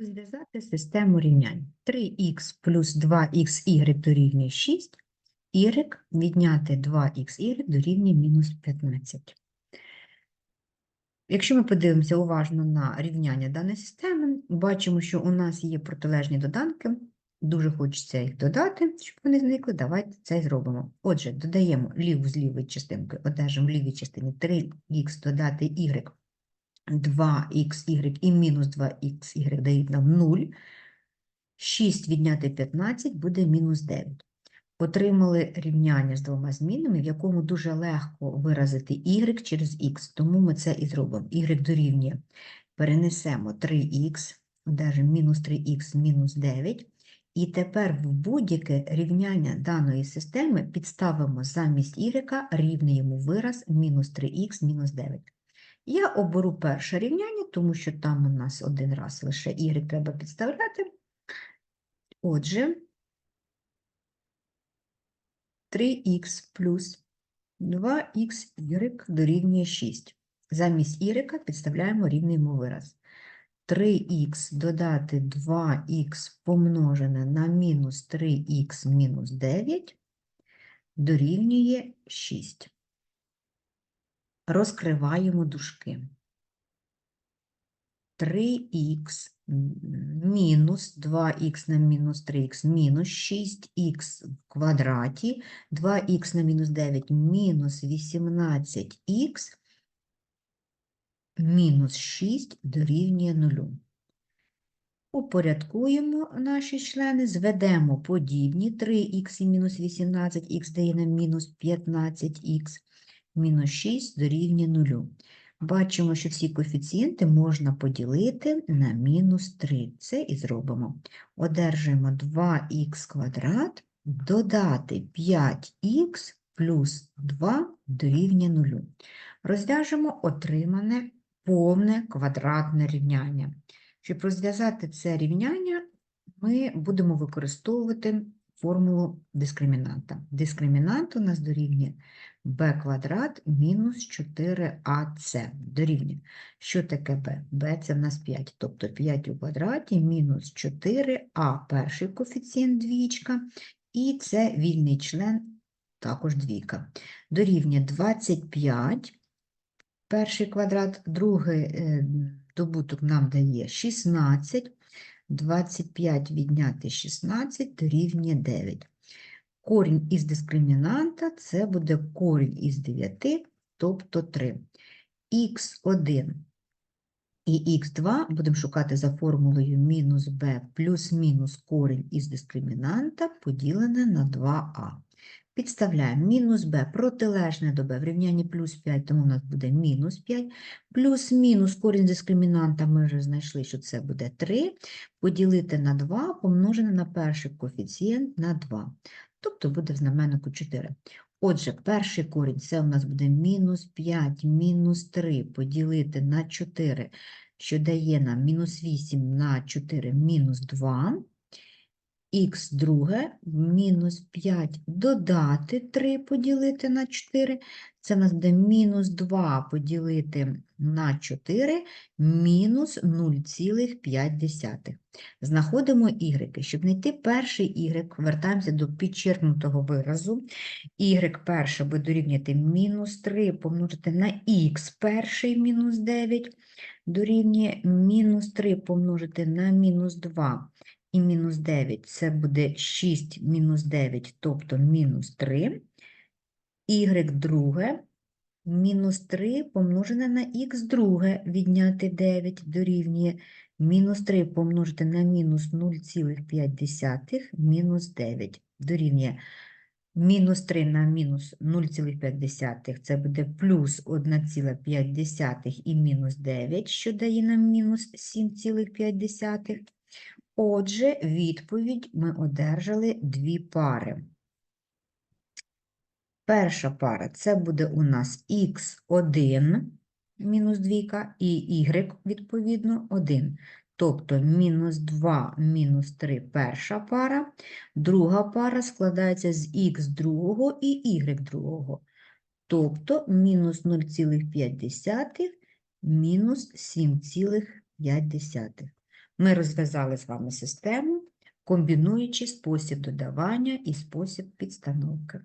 Розв'язати систему рівнянь. 3х плюс 2xy дорівнює 6, y відняти 2xy дорівнює мінус 15. Якщо ми подивимося уважно на рівняння даної системи, бачимо, що у нас є протилежні доданки. Дуже хочеться їх додати, щоб вони зникли. Давайте це зробимо. Отже, додаємо ліву з лівої частинки, одержимо в лівій частині 3х додати y 2xy і мінус 2xy дають нам 0. 6 відняти 15 буде мінус 9. Отримали рівняння з двома змінами, в якому дуже легко виразити y через x, тому ми це і зробимо. y дорівнює, перенесемо 3х, одержимо мінус 3х мінус 9. І тепер в будь-яке рівняння даної системи підставимо замість y рівний йому вираз мінус 3х мінус 9. Я оберу перше рівняння, тому що там у нас один раз лише y треба підставляти. Отже, 3х плюс 2xy дорівнює 6. Замість y підставляємо рівний йому вираз. 3х додати 2х помножене на мінус 3х мінус 9 дорівнює 6 розкриваємо дужки. 3х мінус 2х на мінус 3х мінус 6х в квадраті, 2х на мінус 9 мінус 18х мінус 6 дорівнює 0. Упорядкуємо наші члени, зведемо подібні 3х і мінус 18х дає нам мінус 15х мінус 6 дорівнює 0. Бачимо, що всі коефіцієнти можна поділити на мінус 3. Це і зробимо. Одержуємо 2х квадрат додати 5х плюс 2 дорівнює 0. Розв'яжемо отримане повне квадратне рівняння. Щоб розв'язати це рівняння, ми будемо використовувати формулу дискримінанта. Дискримінант у нас дорівнює b квадрат мінус 4ac дорівнює. Що таке b? b – це в нас 5, тобто 5 у квадраті мінус 4а перший коефіцієнт двічка, і це вільний член, також двійка. Дорівнює 25, перший квадрат, другий е, добуток нам дає 16, 25 відняти 16 дорівнює 9. Корінь із дискримінанта це буде корінь із 9, тобто 3. х1 і х2 будемо шукати за формулою мінус b плюс-мінус корінь із дискримінанта поділене на 2а. Підставляємо мінус b протилежне до b в рівнянні плюс 5, тому у нас буде мінус 5, плюс-мінус корінь дискримінанта ми вже знайшли, що це буде 3, поділити на 2, помножене на перший коефіцієнт на 2 тобто буде в знаменнику 4. Отже, перший корінь це у нас буде мінус 5, мінус 3 поділити на 4, що дає нам мінус 8 на 4, мінус 2. Х друге, мінус 5 додати 3 поділити на 4, це нас буде мінус 2 поділити на 4, мінус 0,5. Знаходимо y. Щоб знайти перший y, вертаємося до підчеркнутого виразу. y перше буде дорівнювати мінус 3 помножити на х перший мінус 9, дорівнює мінус 3 помножити на мінус 2 і мінус 9 це буде 6 мінус 9, тобто мінус 3. Y друге мінус 3 помножене на х друге відняти 9 дорівнює мінус 3 помножити на мінус 0,5 мінус 9 дорівнює мінус 3 на мінус 0,5 це буде плюс 1,5 і мінус 9, що дає нам мінус 7,5. Отже, відповідь ми одержали дві пари. Перша пара це буде у нас х1 мінус 2 і y, відповідно, 1. Тобто мінус 2 мінус 3 перша пара, друга пара складається з х другого і y другого. Тобто мінус 0,5 мінус 7,5. Ми розв'язали з вами систему, комбінуючи спосіб додавання і спосіб підстановки.